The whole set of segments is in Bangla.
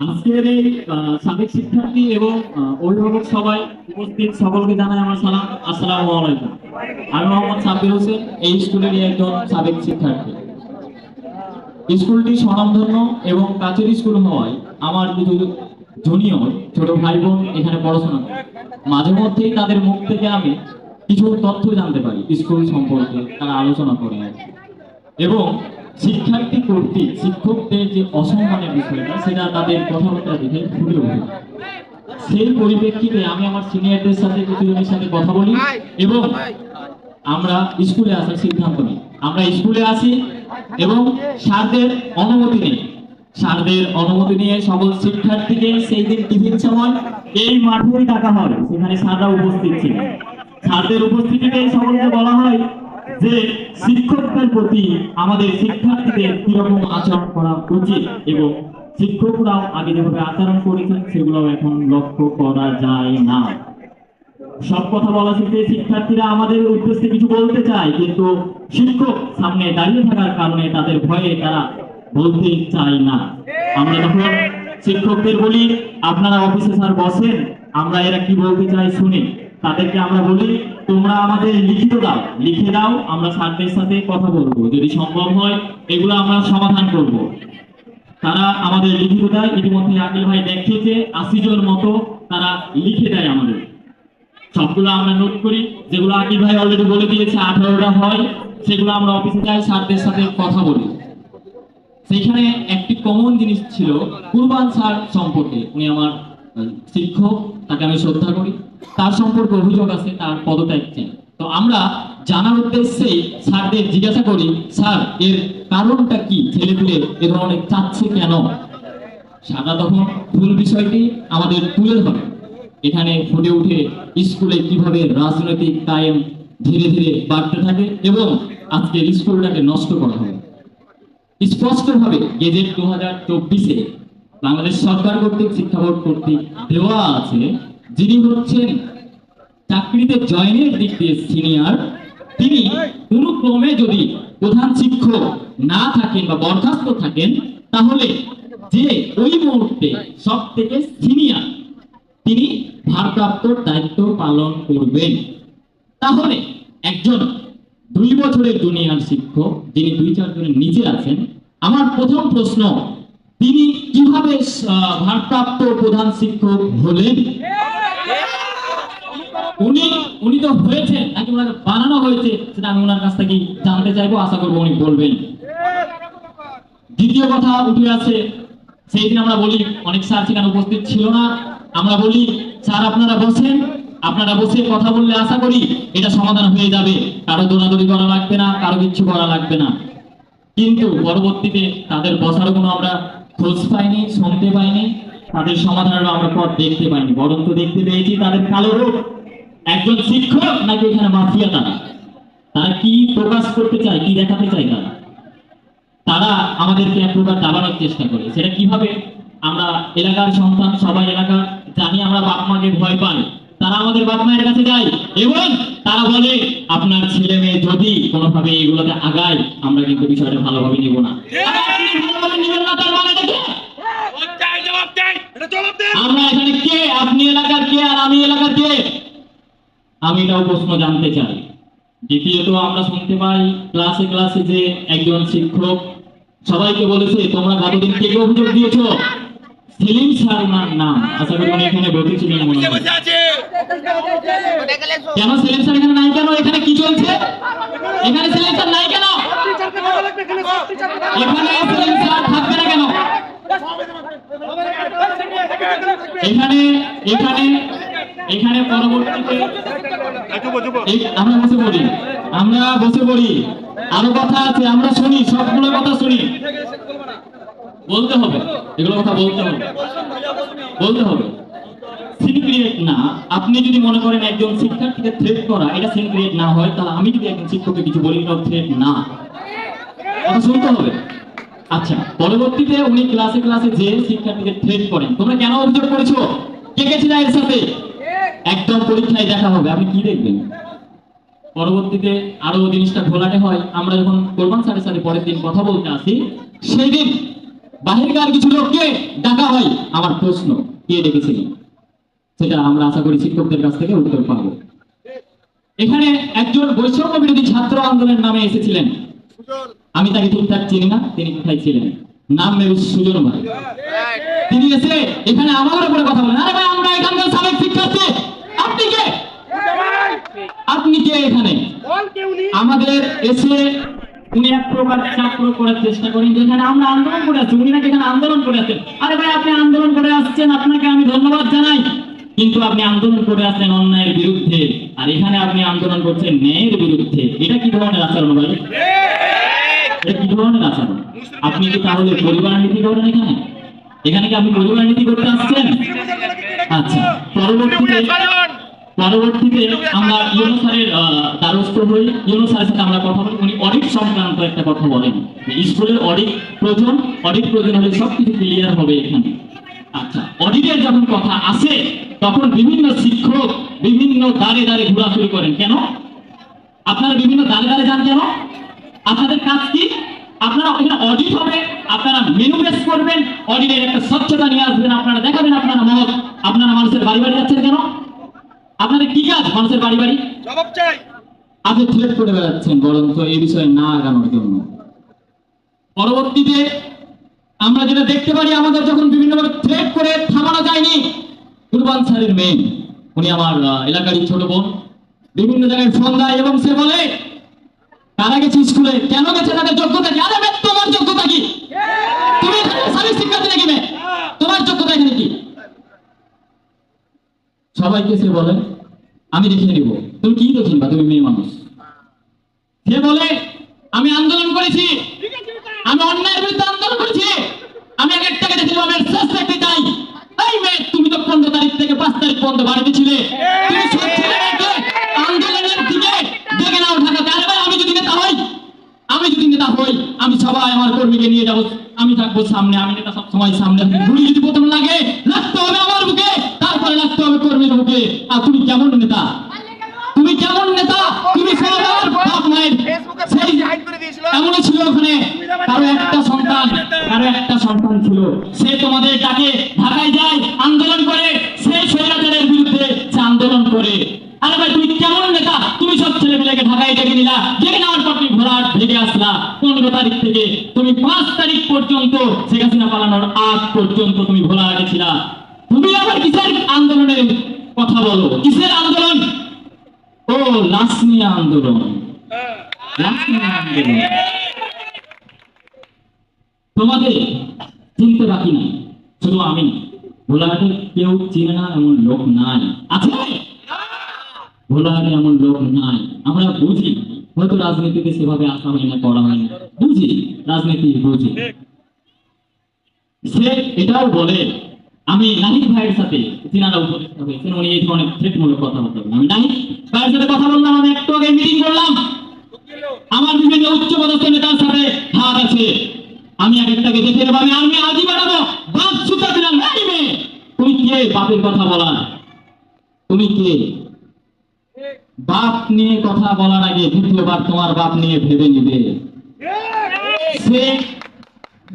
আজকের সাবেক শিক্ষার্থী এবং অভিভাবক সবাই উপস্থিত। সকলকে জানাই আমার সালাম। আসসালামু আলাইকুম। আমি মোহাম্মদ সাব্বির হোসেন, এই স্কুলেরই একজন সাবেক শিক্ষার্থী। স্কুলটি স্বনামধন্য এবং কাছের স্কুল হওয়ায় আমার কিছু জুনিয়র, ছোট ভাই বোন এখানে পড়াশোনা করে। মাঝে মধ্যেই তাদের মুখ থেকে আমি কিছু তথ্য জানতে পারি, স্কুল সম্পর্কে তারা আলোচনা করে। এবং শিক্ষার্থী কর্তৃক শিক্ষকদের যে অসম্মানের বিষয়টা, সেটা তাদের কথাবার্তা দেখে ফুটে ওঠে সেই পরিপ্রেক্ষিতে আমি আমার সিনিয়রদের সাথে কিছুজনের সাথে কথা বলি এবং আমরা স্কুলে আসার সিদ্ধান্ত নিই। আমরা স্কুলে আসি এবং স্যারদের অনুমতি নিই। স্যারদের অনুমতি নিয়ে সকল শিক্ষার্থীকে সেই দিন টিফিন সময় এই মাঠেই ডাকা হয়, সেখানে স্যাররা উপস্থিত ছিলেন। স্যারদের উপস্থিতিতে সকলকে বলা হয় যে শিক্ষকদের প্রতি আমাদের শিক্ষার্থীদের কীরকম আচরণ করা উচিত এবং শিক্ষকরাও আগে যেভাবে আচরণ করেছেন সেগুলো এখন লক্ষ্য করা যায় না। সব কথা বলা শেষে শিক্ষার্থীরা আমাদের উদ্দেশ্যে কিছু বলতে চায়, কিন্তু শিক্ষক সামনে দাঁড়িয়ে থাকার কারণে তাদের ভয়ে তারা বলতে চায় না। আমরা যখন শিক্ষকদের বলি, আপনারা অফিসে স্যার বসেন, আমরা এরা কি বলতে চাই শুনি। তাদেরকে আমরা বলি তোমরা আমাদের লিখিত দাও, লিখে দাও, আমরা স্যারদের সাথে কথা বলব। যদি সম্ভব হয়, এগুলো আমরা সমাধান করব। তারা আমাদের লিখিত দেয় ইতিমধ্যে আকিল ভাই দেখিয়েছে আশি জন মতো তারা লিখে দেয় আমাদের। সবগুলো আমরা নোট করি, যেগুলো আকিল ভাই অলরেডি বলে দিয়েছে, আঠারোটা হয়, সেগুলো আমরা অফিসে যাই, স্যারদের সাথে কথা বলি। সেখানে একটি কমন জিনিস ছিল, কুরবান স্যার সম্পর্কে। উনি আমার শিক্ষক। তাকে আমি শ্রদ্ধা করি। তার সম্পর্কে অভিযোগ আছে, তার পদত্যাগ চাই। তো আমরা জানার উদ্দেশ্যে স্যারদের জিজ্ঞাসা করি, স্যার, এর কারণটা কি? ছেলে পেলে এ ধরনের চাচ্ছে কেন? সারা তখন ভুল বিষয়টি আমাদের তুলে ধরে। এখানে ফুটে উঠে স্কুলে কীভাবে রাজনৈতিক কায়েম ধীরে ধীরে বাড়তে থাকে এবং আজকের স্কুলটাকে নষ্ট করা হবে। স্পষ্টভাবে গেজেট দু হাজার চব্বিশে বাংলাদেশ সরকার কর্তৃক, শিক্ষা বোর্ড কর্তৃক দেওয়া আছে, যিনি হচ্ছেন চাকরিতে জয়েনের দিক দিয়ে সিনিয়র তিনি কোনো ক্রমে যদি প্রধান শিক্ষক না থাকেন বা বরখাস্ত থাকেন, তাহলে যে ওই মুহূর্তে সব থেকে সিনিয়র তিনি ভারপ্রাপ্ত দায়িত্ব পালন করবেন। তাহলে একজন দুই বছরের জুনিয়র শিক্ষক, যিনি দুই চারজনের নিচে আছেন, আমার প্রথম প্রশ্ন তিনি কীভাবে ভারপ্রাপ্ত প্রধান শিক্ষক হলেন? উনি উনি তো হয়েছেন নাকি বানানো হয়েছে, সেটা আমি ওনার কাছ থেকে জানতে চাইব, আশা করব উনি বলবেন। দ্বিতীয় কথা উঠে আছে সেই দিন আমরা বলি, অনেক স্যার সেখানে উপস্থিত ছিল না, আমরা বলি, স্যার, আপনারা বসেন, আপনারা বসে কথা বললে আশা করি এটা সমাধান হয়ে যাবে। কারও দৌড়াদৌড়ি করা লাগবে না, কারও কিচ্ছু করা লাগবে না। কিন্তু পরবর্তীতে তাদের বসার কোনো আমরা খোঁজ পাইনি, শুনতে পাইনি। তাদের সমাধানের আমরা পথ দেখতে পাইনি। বরং তো দেখতে পেয়েছি তাদের কালো রূপ। একজন শিক্ষক নাকি এখানে মাফিয়া তারা? তারা কি প্রকাশ করতে চায়, কি দেখাতে চায় তারা? তারা আমাদেরকে এক প্রকার দাবানোর চেষ্টা করে। সেটা কীভাবে? আমরা এলাকার সন্তান, সবাই এলাকার, জানি আমরা বাপ মাকে ভয় পাই তারা আমাদের বাপ মায়ের কাছে যায় এবং তারা বলে আপনার ছেলে মেয়ে যদি কোনোভাবে এগুলোতে আগায় আমরা কিন্তু বিষয়টা ভালোভাবে নিব না। মানে আমরা এখানে কে? আপনি এলাকার কে আর আমি এলাকার কে? আমি এটাও প্রশ্ন জানতে চাই। দ্বিতীয়ত আমরা শুনতে পাই ক্লাসে ক্লাসে যে একজন শিক্ষক সবাইকে বলেছে তোমরা গতদিন কে কে অভিযোগ দিয়েছ? সেলিম ওনার নাম। আশা করি উনি এখানে বসেছিলেন মনে হয়। কেন সেলিম স্যার এখানে নাই কেন? এখানে কি চলছে? এখানে সেলিম স্যার নাই কেন? এখানে সেলিম স্যার থাকবে না কেন? এখানে এখানে এখানে পরবর্তীতে আমরা বসে পড়ি। আমরা বসে পড়ি। আরও কথা আছে, আমরা শুনি, সবগুলো কথা শুনি। বলতে হবে। এগুলো কথা বলতে হবে। বলতে হবে। আপনি যদি মনে করেন একজন শিক্ষার্থীকে থ্রেট করা, এটা না হয়, তাহলে আমি যদি একজন শিক্ষককে কিছু বলি থ্রেট না। কথা শুনতে হবে। আচ্ছা পরবর্তীতে উনি ক্লাসে ক্লাসে যে শিক্ষার্থীকে থ্রেট করেন, তোমরা কেন অভিযোগ করেছ? কে এর সাথে? একদম পরীক্ষায় দেখা হবে। আপনি কি দেখবেন? পরবর্তীতে আরও জিনিসটা ঘোলাটে হয়। আমরা যখন কোরবান স্যারের সাথে পরের দিন কথা বলতে আসি সেই দিন বাহিরকার কিছু লোককে ডাকা হয়। আমার প্রশ্ন কে ডেকেছিলেন সেটা আমরা আশা করি শিক্ষকদের কাছ থেকে উত্তর পাবো। এখানে একজন বৈষম্য বিরোধী ছাত্র আন্দোলনের নামে এসেছিলেন। আমি তাকে ঠিকঠাক চিনি না তিনি কোথায় ছিলেন? নাম মেবি সুজন ভাই তিনি এসে এখানে আমার উপরে কথা বলেন। আরে ভাই আমরা এখানকার সাবেক শিক্ষার্থী। আপনি কে? আপনি কে এখানে? আমাদের এসে উনি এক প্রকার প্রয়োগ করার চেষ্টা করেন যে এখানে আমরা আন্দোলন করে আছি, উনি নাকি এখানে আন্দোলন করে আছেন। আরে ভাই, আপনি আন্দোলন করে আসছেন, আপনাকে আমি ধন্যবাদ জানাই। কিন্তু আপনি আন্দোলন করে আসছেন অন্যায়ের বিরুদ্ধে, আর এখানে আপনি আন্দোলন করছেন ন্যায়ের বিরুদ্ধে। এটা কি ধরনের আচরণ ভাই? এটা কি ধরনের আচরণ? আপনি কি তাহলে পরিবার নীতি করেন এখানে? এখানে কি আপনি পরিবার নীতি করতে আসছেন? আচ্ছা পরবর্তীতে পরবর্তীতে আমরা দ্বারস্থ হই। সাথে আমরা কথা বলি। উনি অডিট সংক্রান্ত একটা কথা বলেন। স্কুলের অডিট প্রয়োজন অডিট প্রয়োজন হলে ক্লিয়ার হবে এখানে। আচ্ছা অডিটের যখন কথা আসে, তখন বিভিন্ন শিক্ষক বিভিন্ন দাঁড়ে দাঁড়ে ঘোরাঘুরি করেন। কেন? আপনারা বিভিন্ন দাঁড়ে দাঁড়ে যান কেন? আপনাদের কাজ কি? আপনারা অডিট হবে, আপনারা মেনু করবেন, অডিটের একটা স্বচ্ছতা নিয়ে আসবেন, আপনারা দেখাবেন আপনারা মহৎ। আপনারা মানুষের বাড়ি বাড়ি যাচ্ছেন কেন? আপনাদের কি কাজ মানুষের বাড়ি বাড়ি? জবাব চাই। আপনি থ্রেট করে বেড়াচ্ছেন বরঞ্চ এই বিষয়ে না আগানোর জন্য। পরবর্তীতে আমরা যেটা দেখতে পারি আমাদের যখন বিভিন্নভাবে থ্রেট করে থামানো যায়নি কুরবান স্যারের মেয়ে উনি আমার এলাকারই ছোট বোন বিভিন্ন জায়গায় ফোন দেয় এবং সে বলে তারা গেছে স্কুলে কেন গেছে তাদের যোগ্যতা? কি আরে মেয়ে, তোমার যোগ্যতা কি তুমি এখানে সার্ভিস শিক্ষার্থী নাকি মেয়ে তোমার যোগ্যতা এখানে কি সবাইকে সে বলে? আমি দেখে নিব। তুমি কি দেখিন বা তুমি মেয়ে মানুষ? সে বলে আমি আন্দোলন করেছি। আমি অন্যায়ের বিরুদ্ধে আন্দোলন করেছি। আমি এক একটাকে দেখে নিব, আমি শেষ দেখতে চাই। এই মেয়ে তুমি তো পনেরো তারিখ থেকে পাঁচ তারিখ পর্যন্ত বাড়িতে ছিলে। তুমি আন্দোলনের দিকে দেখে নাও ঢাকাতে। আরে ভাই আমি যদি নেতা হই আমি যদি নেতা হই আমি সবাই আমার কর্মীকে নিয়ে যাব। আমি থাকব সামনে আমি নেতা সব সময় সামনে। গুলি যদি প্রথম লাগে লাগতে হবে বুকে আর তুমি কেমন নেতা? তুমি কেমন নেতা? তুমি ছিল ওখানে? কারও একটা সন্তান কারও একটা সন্তান ছিল। সে তোমাদের ডাকে ঢাকায় যায় আন্দোলন করে সেই স্বৈরাচারের বিরুদ্ধে সে আন্দোলন করে। আরে ভাই তুমি কেমন নেতা? তুমি সব ছেলেমেয়েকে ঢাকায় ডেকে নিলা। ডেকে নেওয়ার পর তুমি ঘোড়ার ভেগে আসলা। পনেরো তারিখ থেকে তুমি পাঁচ তারিখ পর্যন্ত শেখ হাসিনা পালানোর আগ পর্যন্ত তুমি ভোলা গেছিলা তুমি আবার কিসের আন্দোলনের বলো কিসের আন্দোলন? ও লাশ আন্দোলন। লাশ আন্দোলন। তোমাদের চিনতে বাকি নাই। শুধু আমি। ভোলাহাটে কেউ চিনে না এমন লোক নাই। আছে? ভোলাহাটে এমন লোক নাই। আমরা বুঝি। হয়তো রাজনীতিতে সেভাবে আসা হয় না করা হয় না বুঝি? রাজনীতি বুঝি। সে এটাও বলে আমি নাহিদ ভাইয়ের সাথে তিনারা উপদেষ্টা হয়েছেন উনি এই ধরনের থ্রেটমূলক কথা বলতে। আমি নাহিদ ভাইয়ের সাথে কথা বললাম আমি একটু আগে মিটিং করলাম। আমার বিভিন্ন উচ্চ পদস্থ নেতার সাথে হাত আছে। আমি এক একটাকে দেখে নেব আমি আমি আজই বাড়াবো বাপ সুতা দিলাম মেয়ে! তুমি কে? বাপের কথা বলার। তুমি কে? বাপ নিয়ে কথা বলার আগে দ্বিতীয়বার তোমার বাপ নিয়ে ভেবে নিবে। সে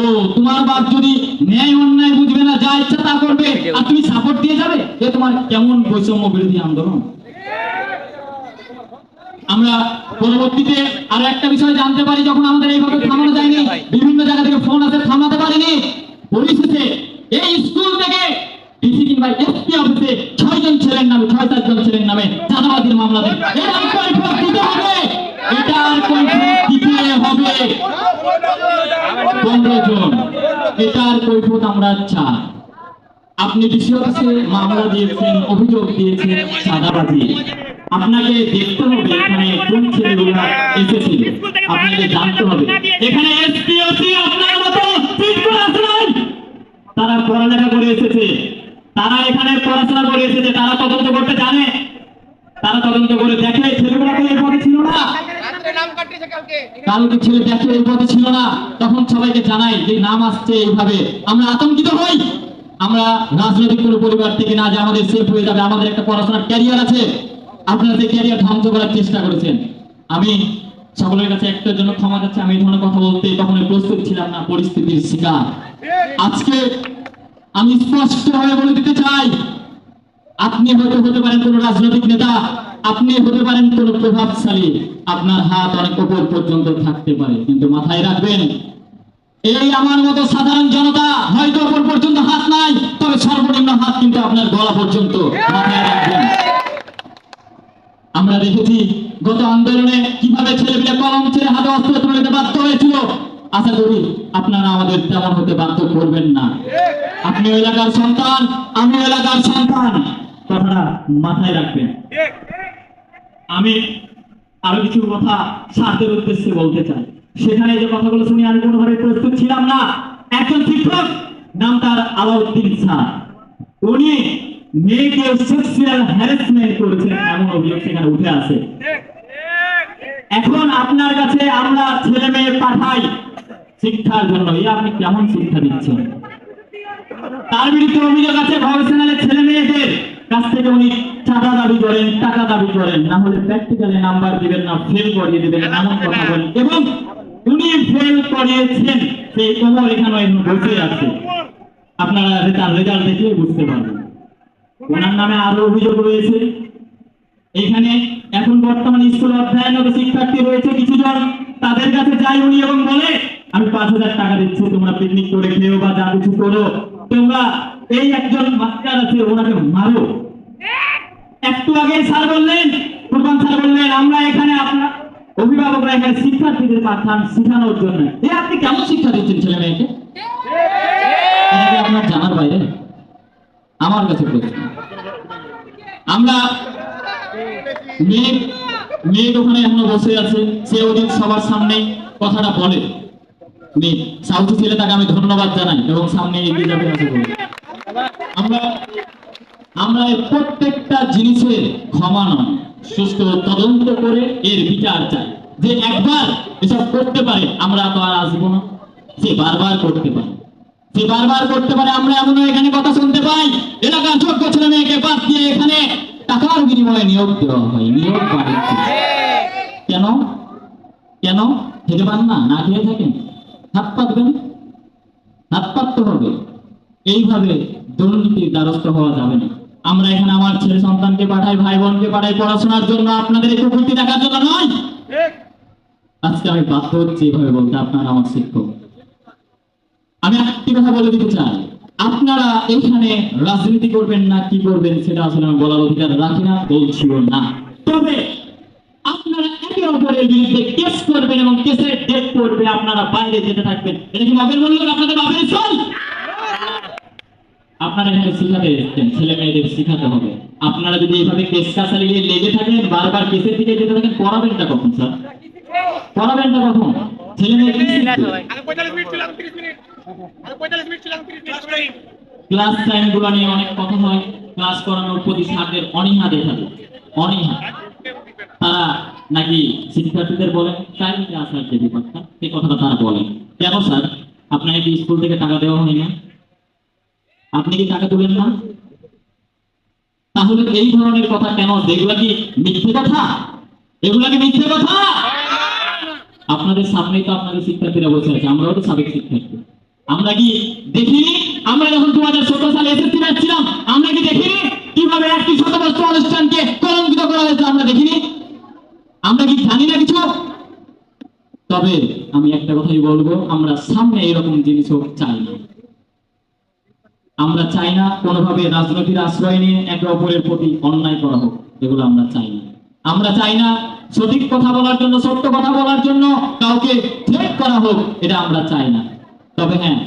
ও তোমার বাপ যদি ন্যায় অন্যায় বুঝবে না, যা ইচ্ছা তা করবে। আর তুমি সাপোর্ট দিয়ে যাবে? এ তোমার কেমন বৈষম্য বিরোধী আন্দোলন? আমরা পরবর্তীতে একটা বিষয় জানতে পারি, যখন আমাদের এইভাবে থামানো যায়নি, বিভিন্ন জায়গা থেকে ফোন আসে, থামাতে পারিনি। পরিশেষে এই স্কুল থেকে ডিসি কিংবা এসপি অফিসে ছয়জন ছেলের নামে ছয় সাতজন ছেলের নামে চাঁদাবাজির মামলা দেয় এটার কৈফিয়ত দিতে হবে এটার কৈফিয়ত দিতে হবে পনেরো জন এটার কৈফিয়ত আমরা চাই। আপনি ডিসি মামলা দিয়েছেন, অভিযোগ দিয়েছেন চাঁদাবাজি আপনাকে দেখতে হবে এখানে কোন ছেলেগুলো এসেছিল। আপনাকে জানতে হবে। এখানে। তারা পড়ালেখা করে এসেছে। তারা এখানে পড়াশোনা করে এসেছে। তারা তদন্ত করতে জানে। তারা তদন্ত করে দেখে ছেলেগুলো তো ছিল না। কালকে। ছেলে দেখে এই পথে ছিল না, তখন সবাইকে জানাই যে নাম আসছে এইভাবে। আমরা আতঙ্কিত হই। আমরা রাজনৈতিক কোনো পরিবার থেকে না যে আমাদের সেফ হয়ে যাবে, আমাদের একটা পড়াশোনার ক্যারিয়ার আছে। আপনারা সেই ক্যারিয়ার ধ্বংস করার চেষ্টা করেছেন। আমি সকলের কাছে একটার জন্য ক্ষমা চাচ্ছি। আমি এই ধরনের কথা বলতে কখনোই প্রস্তুত ছিলাম না, পরিস্থিতির শিকার। আজকে আমি স্পষ্ট হয়ে বলে দিতে চাই, আপনি হয়তো হতে পারেন কোন রাজনৈতিক নেতা আপনি হতে পারেন কোন প্রভাবশালী। আপনার হাত অনেক উপর পর্যন্ত থাকতে পারে, কিন্তু মাথায় রাখবেন, এই আমার মতো সাধারণ জনতা হয়তো উপর পর্যন্ত হাত নাই, তবে সর্বনিম্ন হাত কিন্তু আপনার গলা পর্যন্ত মাথায় রাখবেন। আমরা দেখেছি গত আন্দোলনে কীভাবে ছেলেপিলে কলম ছেড়ে হাতে অস্ত্র তুলে নিতে বাধ্য হয়েছিল। আশা করি আপনারা আমাদের তেমন হতে বাধ্য করবেন না। আপনি এলাকার সন্তান, আমি এলাকার সন্তান। কথাটা মাথায় রাখবেন। আমি আরও কিছু কথা স্বার্থের উদ্দেশ্যে বলতে চাই। সেখানে যে কথাগুলো শুনে আমি কোনোভাবে প্রস্তুত ছিলাম না, একজন শিক্ষক নাম তার আলাউদ্দিন স্যার উনি মেয়েকে সেক্সুয়াল হ্যারাসমেন্ট করেছেন এমন অভিযোগ সেখানে উঠে আসে। এখন আপনার কাছে আমরা ছেলে মেয়ে পাঠাই শিক্ষার জন্য। এই আপনি কেমন শিক্ষা দিচ্ছেন? তার বিরুদ্ধে অভিযোগ আছে ছেলে মেয়েদের কাছ থেকে উনি দাবি করেন টাকা দাবি করেন, না হলে প্র্যাকটিক্যালে নাম্বার দিবেন না ফেল করিয়ে দিবেন, এমন কথা বলেন। এবং উনি ফেল করিয়েছেন, সেই কোমর এখানে বসে আছে। আপনারা তার রেজাল্ট দেখলে বুঝতে পারবেন। ওনার নামে আরও অভিযোগ রয়েছে। এখানে এখন বর্তমানে স্কুল অধ্যয়নরত শিক্ষার্থী রয়েছে কিছু জন তাদের কাছে যাই উনি এবং বলে, আমি পাঁচ হাজার টাকা দিচ্ছি, তোমরা পিকনিক করে খেয়েও বা যা কিছু করো। তোমরা এই একজন বাচ্চার আছে, ওনাকে মারো। আগে স্যার বললেন কুরবান স্যার বললেন, আমরা এখানে আপনার অভিভাবকরা এখানে শিক্ষার্থীদের পাঠান শেখানোর জন্য। এ, আপনি কেমন শিক্ষা দিচ্ছেন ছেলে মেয়েকে? আপনার জানার বাইরে? আমার কাছে প্রশ্ন। আমরা মেয়ে মেয়ে ওখানে এখনও বসে আছে, সে ওদিন সবার সামনে কথাটা বলে। মেয়ে সাউথি ছেলে তাকে আমি ধন্যবাদ জানাই এবং সামনে এগিয়ে যাবে। আমরা আমরা প্রত্যেকটা জিনিসের ক্ষমা নয়। সুস্থ তদন্ত করে এর বিচার চাই। যে একবার এসব করতে পারে, আমরা তো আর আসব না। সে বারবার করতে পারে। সে বারবার করতে পারে, আমরা এমন এখানে কথা শুনতে পাই। এলাকার যোগ্য ছেলে মেয়েকে বাদ দিয়ে এখানে টাকার বিনিময়ে নিয়োগ দেওয়া হয়, নিয়োগ কেন? কেন? খেতে পান না? না খেয়ে থাকেন? হাত পাতবেন হাত পাততে হবে। এইভাবে দুর্নীতির দ্বারস্থ হওয়া যাবে না। আমরা এখানে আমার ছেলে সন্তানকে পাঠাই ভাই বোনকে পাঠাই পড়াশোনার জন্য। আপনাদের একটু কুর্তি দেখার জন্য নয়? আজকে আমি বাধ্য হচ্ছি এইভাবে বলতে আপনারা আমার শিক্ষক। আমি একটি কথা বলে দিতে চাই। আপনারা এখানে রাজনীতি করবেন না কি করবেন সেটা আসলে আমি বলার অধিকার রাখি না বলছিল না। তবে আপনারা একে অপরের বিরুদ্ধে কেস করবেন এবং কেসের ডেট করবে আপনারা বাইরে যেতে থাকবেন। এটা কি মগের মূল্য আপনাদের বাপের চল আপনারা এখানে শিখাতে এসেছেন ছেলে মেয়েদের শিখাতে হবে। আপনারা যদি এইভাবে কেস কাছারি নিয়ে লেগে থাকেন, বারবার কেসের দিকে যেতে থাকেন, পড়াবেনটা কখন, স্যার? পড়াবেনটা কখন? ছেলে মেয়ে ক্লাস টাইমগুলো নিয়ে অনেক কথা হয়, ক্লাস করানোর প্রতি স্যারদের অনীহা দেখা যায় অনীহা। তারা নাকি শিক্ষার্থীদের বলেন টাইমিংয়ে আসার যে ব্যাপারটা সেই কথাটা তারা বলেন কেন, স্যার? আপনাকে স্কুল থেকে টাকা দেওয়া হয় না আপনি কি টাকা তুলেন না? তাহলে এই ধরনের কথা কেন? এগুলা কি মিথ্যে কথা? এগুলা কি মিথ্যে কথা? আপনাদের সামনেই তো আপনাদের শিক্ষার্থীরা বসে আছে, আমরাও তো সাবেক শিক্ষার্থী। আমরা কি দেখিনি? আমরা যখন দু হাজার সতেরো সালে এসএসসি ব্যাচ ছিলাম, আমরা কি দেখিনি? কীভাবে একটি শতবর্ষ অনুষ্ঠানকে কলঙ্কিত করা হয়েছে আমরা দেখিনি? আমরা কি জানি না কিছু? তবে আমি একটা কথাই বলব, আমরা সামনে এরকম জিনিস হোক চাই না আমরা চাই না কোনোভাবে রাজনৈতিক আশ্রয় নিয়ে একে অপরের প্রতি অন্যায় করা হোক, এগুলো আমরা চাই না। আমরা চাই না সঠিক কথা বলার জন্য, সত্য কথা বলার জন্য কাউকে করা হোক, এটা আমরা চাই না। তবে হ্যাঁ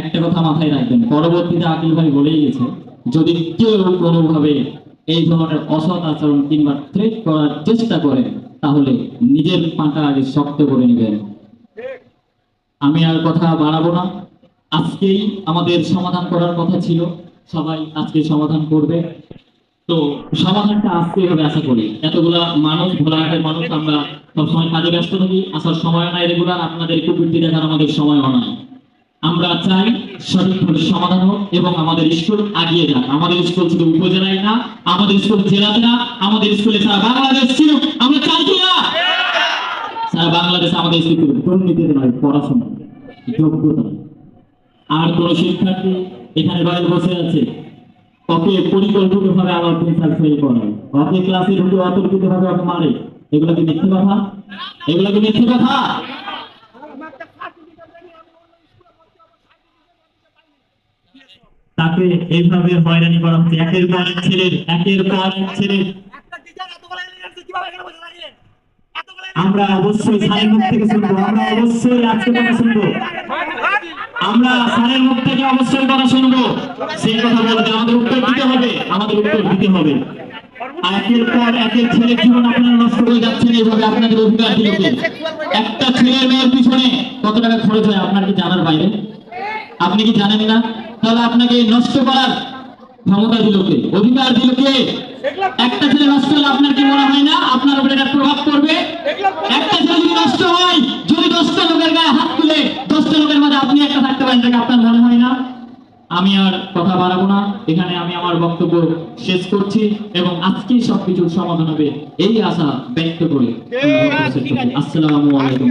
একটা কথা মাথায় রাখবেন, পরবর্তীতে আকিল ভাই বলেই গেছে, যদি কেউ কোনোভাবে এই ধরনের অসৎ আচরণ কিংবা থ্রেট করার চেষ্টা করে, তাহলে নিজের পাটা আগে শক্ত করে নেবেন। আমি আর কথা বাড়াবো না। আজকেই আমাদের সমাধান করার কথা ছিল। সবাই আজকে সমাধান করবে। তো সমাধানটা আসতে হবে আশা করি। এতগুলা মানুষ ভোলাঘাটের মানুষ আমরা সবসময় কাজে ব্যস্ত থাকি। আসার সময় নাই রেগুলার আপনাদের কুকুরটি দেখার আমাদের সময় নাই। আমরা চাই সঠিকভাবে সমাধান হোক এবং আমাদের স্কুল আগিয়ে যাক। আমাদের স্কুল শুধু উপজেলায় না আমাদের স্কুল জেলাতে না আমাদের স্কুলে সারা বাংলাদেশ ছিল আমরা চাই কি না? সারা বাংলাদেশ আমাদের স্কুল দুর্নীতিতে নয় পড়াশোনা যোগ্যতা আর কোন শিক্ষার্থী এখানে বাইরে বসে আছে। ওকে পরিকল্পিত ভাবে আমার প্রিন্সিপাল ফেল করায়। ওকে ক্লাসে ঢুকে অতর্কিত ভাবে ওকে মারে। এগুলো কি মিথ্যে কথা? এগুলো কি মিথ্যে কথা? তাকে এইভাবে হয়রানি করা হচ্ছে। একের পর এক ছেলের, একের পর এক ছেলের। আমরা অবশ্যই স্যারের থেকে শুনব। আমরা অবশ্যই আজকে কথা শুনব। আমরা স্যারের মুখ থেকে অবশ্যই কথা শুনব। সেই কথা বলতে আমাদের উত্তর দিতে হবে, আমাদের উত্তর দিতে হবে। আপনি কি জানেন না? তাহলে আপনাকে নষ্ট করার ক্ষমতা দিল কে? অধিকার দিল কে? একটা ছেলে নষ্ট হলে আপনার কি মনে হয় না? আপনার উপরে এটা প্রভাব পড়বে। একটা ছেলে যদি নষ্ট হয় যদি দশটা লোকের গায়ে হাত তুলে দশটা লোকের মাঝে আপনি একটা থাকতে পারেন এটা কি আপনার মনে হয় না? আমি আর কথা বাড়াবো না। এখানে আমি আমার বক্তব্য শেষ করছি এবং আজকেই সবকিছুর সমাধান হবে। এই আশা ব্যক্ত করে আসসালামু আলাইকুম।